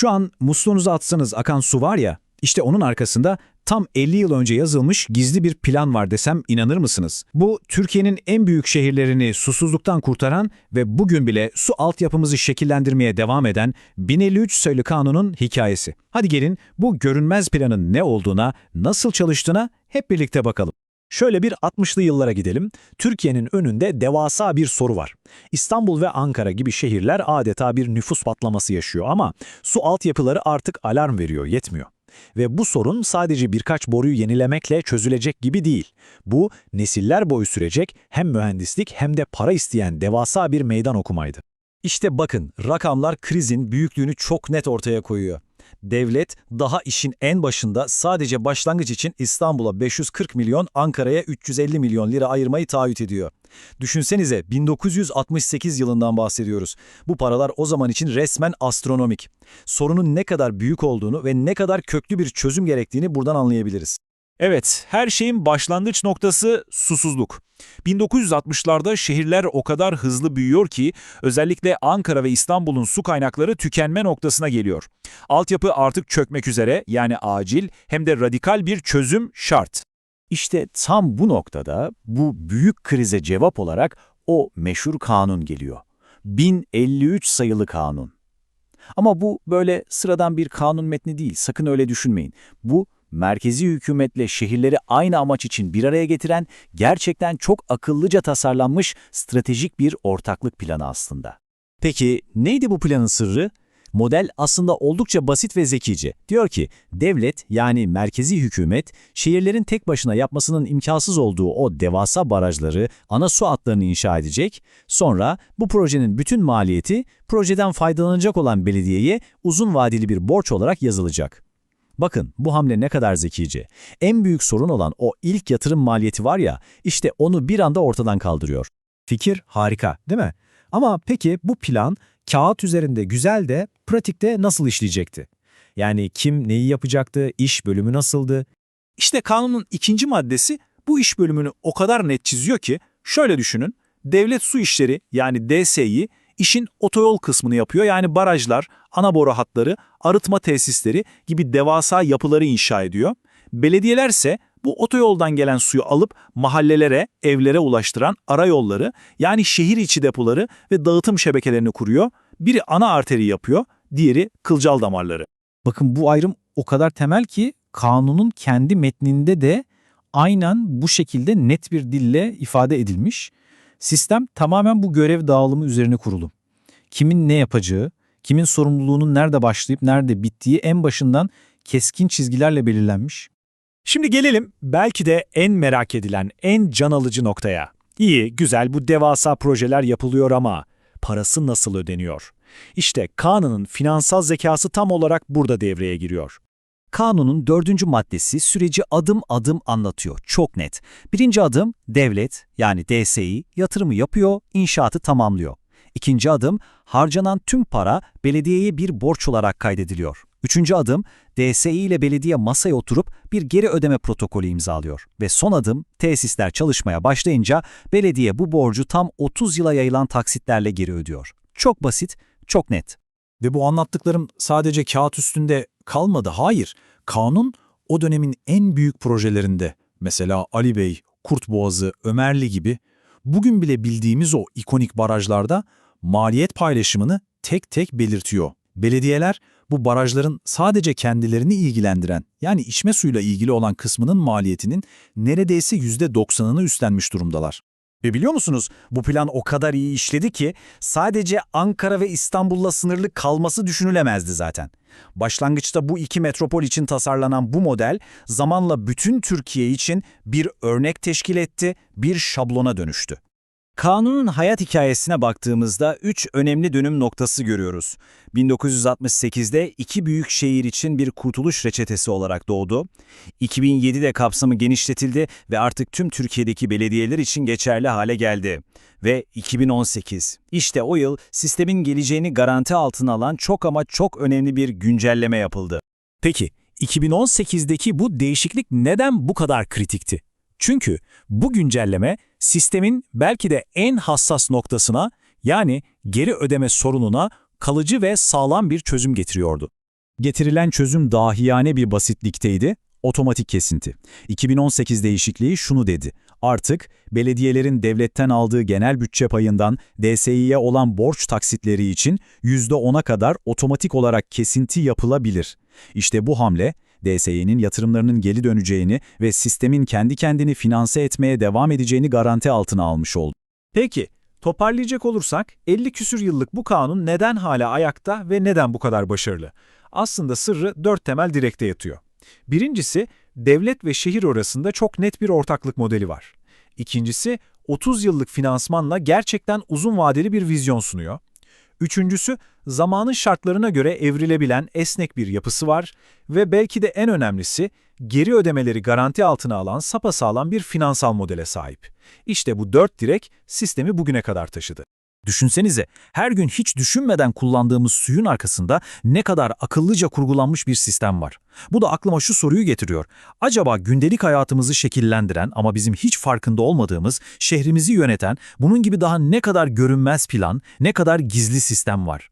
Şu an musluğunuza atsanız akan su var ya, işte onun arkasında tam 50 yıl önce yazılmış gizli bir plan var desem inanır mısınız? Bu Türkiye'nin en büyük şehirlerini susuzluktan kurtaran ve bugün bile su altyapımızı şekillendirmeye devam eden 1053 sayılı kanunun hikayesi. Hadi gelin bu görünmez planın ne olduğuna, nasıl çalıştığına hep birlikte bakalım. Şöyle bir 60'lı yıllara gidelim. Türkiye'nin önünde devasa bir soru var. İstanbul ve Ankara gibi şehirler adeta bir nüfus patlaması yaşıyor ama su altyapıları artık alarm veriyor, yetmiyor. Ve bu sorun sadece birkaç boruyu yenilemekle çözülecek gibi değil. Bu nesiller boyu sürecek hem mühendislik hem de para isteyen devasa bir meydan okumaydı. İşte bakın, rakamlar krizin büyüklüğünü çok net ortaya koyuyor. Devlet daha işin en başında sadece başlangıç için İstanbul'a 540 milyon, Ankara'ya 350 milyon lira ayırmayı taahhüt ediyor. Düşünsenize 1968 yılından bahsediyoruz. Bu paralar o zaman için resmen astronomik. Sorunun ne kadar büyük olduğunu ve ne kadar köklü bir çözüm gerektiğini buradan anlayabiliriz. Evet, her şeyin başlangıç noktası susuzluk. 1960'larda şehirler o kadar hızlı büyüyor ki özellikle Ankara ve İstanbul'un su kaynakları tükenme noktasına geliyor. Altyapı artık çökmek üzere yani acil hem de radikal bir çözüm şart. İşte tam bu noktada bu büyük krize cevap olarak o meşhur kanun geliyor. 1053 sayılı kanun. Ama bu böyle sıradan bir kanun metni değil, sakın öyle düşünmeyin. Bu merkezi hükümetle şehirleri aynı amaç için bir araya getiren gerçekten çok akıllıca tasarlanmış stratejik bir ortaklık planı aslında. Peki neydi bu planın sırrı? Model aslında oldukça basit ve zekice. Diyor ki, devlet yani merkezi hükümet, şehirlerin tek başına yapmasının imkansız olduğu o devasa barajları, ana su hatlarını inşa edecek. Sonra bu projenin bütün maliyeti projeden faydalanacak olan belediyeye uzun vadeli bir borç olarak yazılacak. Bakın bu hamle ne kadar zekice. En büyük sorun olan o ilk yatırım maliyeti var ya, işte onu bir anda ortadan kaldırıyor. Fikir harika, değil mi? Ama peki bu plan kağıt üzerinde güzel de pratikte nasıl işleyecekti? Yani kim neyi yapacaktı, iş bölümü nasıldı? İşte kanunun ikinci maddesi bu iş bölümünü o kadar net çiziyor ki şöyle düşünün. Devlet su işleri yani DSİ işin otoyol kısmını yapıyor yani barajlar, ana boru hatları, arıtma tesisleri gibi devasa yapıları inşa ediyor. Belediyelerse bu otoyoldan gelen suyu alıp mahallelere, evlere ulaştıran ara yolları yani şehir içi depoları ve dağıtım şebekelerini kuruyor. Biri ana arteri yapıyor, diğeri kılcal damarları. Bakın bu ayrım o kadar temel ki kanunun kendi metninde de aynen bu şekilde net bir dille ifade edilmiş. Sistem tamamen bu görev dağılımı üzerine kurulu. Kimin ne yapacağı, kimin sorumluluğunun nerede başlayıp nerede bittiği en başından keskin çizgilerle belirlenmiş. Şimdi gelelim belki de en merak edilen, en can alıcı noktaya. İyi, güzel bu devasa projeler yapılıyor ama parası nasıl ödeniyor? İşte kanunun finansal zekası tam olarak burada devreye giriyor. Kanunun dördüncü maddesi süreci adım adım anlatıyor. Çok net. Birinci adım devlet yani DSİ yatırımı yapıyor, inşaatı tamamlıyor. İkinci adım harcanan tüm para belediyeye bir borç olarak kaydediliyor. Üçüncü adım DSİ ile belediye masaya oturup bir geri ödeme protokolü imzalıyor. Ve son adım tesisler çalışmaya başlayınca belediye bu borcu tam 30 yıla yayılan taksitlerle geri ödüyor. Çok basit, çok net. Ve bu anlattıklarım sadece kağıt üstünde kalmadı. Hayır, kanun o dönemin en büyük projelerinde, mesela Ali Bey, Kurt Boğazı, Ömerli gibi, bugün bile bildiğimiz o ikonik barajlarda maliyet paylaşımını tek tek belirtiyor. Belediyeler bu barajların sadece kendilerini ilgilendiren yani içme suyuyla ilgili olan kısmının maliyetinin neredeyse %90'ını üstlenmiş durumdalar. Ve biliyor musunuz bu plan o kadar iyi işledi ki sadece Ankara ve İstanbul'la sınırlı kalması düşünülemezdi zaten. Başlangıçta bu iki metropol için tasarlanan bu model zamanla bütün Türkiye için bir örnek teşkil etti, bir şablona dönüştü. Kanunun hayat hikayesine baktığımızda üç önemli dönüm noktası görüyoruz. 1968'de iki büyük şehir için bir kurtuluş reçetesi olarak doğdu. 2007'de kapsamı genişletildi ve artık tüm Türkiye'deki belediyeler için geçerli hale geldi. Ve 2018, işte o yıl sistemin geleceğini garanti altına alan çok ama çok önemli bir güncelleme yapıldı. Peki 2018'deki bu değişiklik neden bu kadar kritikti? Çünkü bu güncelleme sistemin belki de en hassas noktasına yani geri ödeme sorununa kalıcı ve sağlam bir çözüm getiriyordu. Getirilen çözüm dahiyane bir basitlikteydi, otomatik kesinti. 2018 değişikliği şunu dedi. Artık belediyelerin devletten aldığı genel bütçe payından DSİ'ye olan borç taksitleri için %10'a kadar otomatik olarak kesinti yapılabilir. İşte bu hamle, DSİ'nin yatırımlarının geri döneceğini ve sistemin kendi kendini finanse etmeye devam edeceğini garanti altına almış oldu. Peki, toparlayacak olursak 50 küsür yıllık bu kanun neden hala ayakta ve neden bu kadar başarılı? Aslında sırrı dört temel direkte yatıyor. Birincisi, devlet ve şehir arasında çok net bir ortaklık modeli var. İkincisi, 30 yıllık finansmanla gerçekten uzun vadeli bir vizyon sunuyor. Üçüncüsü, zamanın şartlarına göre evrilebilen esnek bir yapısı var ve belki de en önemlisi, geri ödemeleri garanti altına alan sapasağlam bir finansal modele sahip. İşte bu dört direk sistemi bugüne kadar taşıdı. Düşünsenize, her gün hiç düşünmeden kullandığımız suyun arkasında ne kadar akıllıca kurgulanmış bir sistem var. Bu da aklıma şu soruyu getiriyor. Acaba gündelik hayatımızı şekillendiren ama bizim hiç farkında olmadığımız, şehrimizi yöneten, bunun gibi daha ne kadar görünmez plan, ne kadar gizli sistem var?